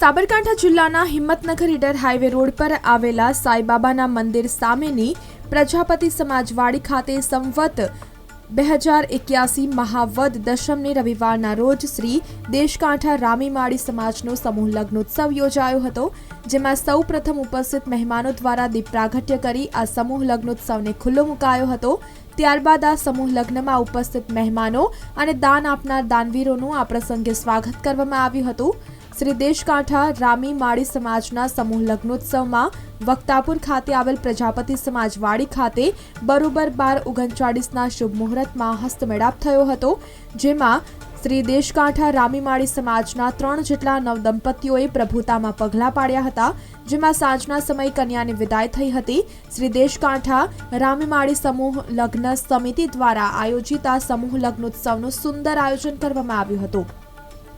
સાબરકાંઠા જિલ્લાના Himmatnagar Idar highway road પર આવેલા સાઈબાબાના મંદિર સામેની પ્રજાપતિ સમાજવાડી ખાતે સંવત બે હજાર એક્યાસી મહાવદ દશમને રવિવારના રોજ શ્રી દેશકાંઠા રામીમાળી સમાજનો સમૂહ લગ્નોત્સવ યોજાયો હતો, જેમાં સૌ પ્રથમ ઉપસ્થિત મહેમાનો દ્વારા દીપ પ્રાગટ્ય કરી આ સમૂહ લગ્નોત્સવને ખુલ્લો મુકાયો હતો. ત્યારબાદ આ સમૂહ લગ્નમાં ઉપસ્થિત મહેમાનો અને દાન આપનાર દાનવીરોનું આ પ્રસંગે સ્વાગત કરવામાં આવ્યું હતું. શ્રી દેશકાંઠા રામી માળી સમાજના સમૂહ લગ્નોત્સવમાં વક્તાપુર ખાતે આવેલ પ્રજાપતિ સમાજવાડી ખાતે બરોબર બાર ઓગણચાળીસના શુભ મુહૂર્તમાં હસ્તમેળાપ થયો હતો, જેમાં શ્રી દેશકાંઠા રામીમાળી સમાજના ત્રણ જેટલા નવ દંપતીઓએ પ્રભુતામાં પગલાં પાડ્યા હતા, જેમાં સાંજના સમયે કન્યાની વિદાય થઈ હતી. શ્રી દેશકાંઠા રામીમાળી સમૂહ લગ્ન સમિતિ દ્વારા આયોજિત આ સમૂહ લગ્નોત્સવનું સુંદર આયોજન કરવામાં આવ્યું હતું.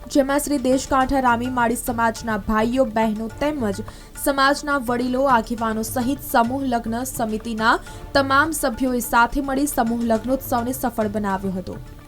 જેમાં શ્રી દેશકાંઠા રામી માળી સમાજના ભાઈઓ, બહેનો તેમજ સમાજના વડીલો, આગેવાનો સહિત સમૂહ લગ્ન સમિતિના તમામ સભ્યોએ સાથે મળી સમૂહ લગ્નોત્સવને સફળ બનાવ્યો હતો.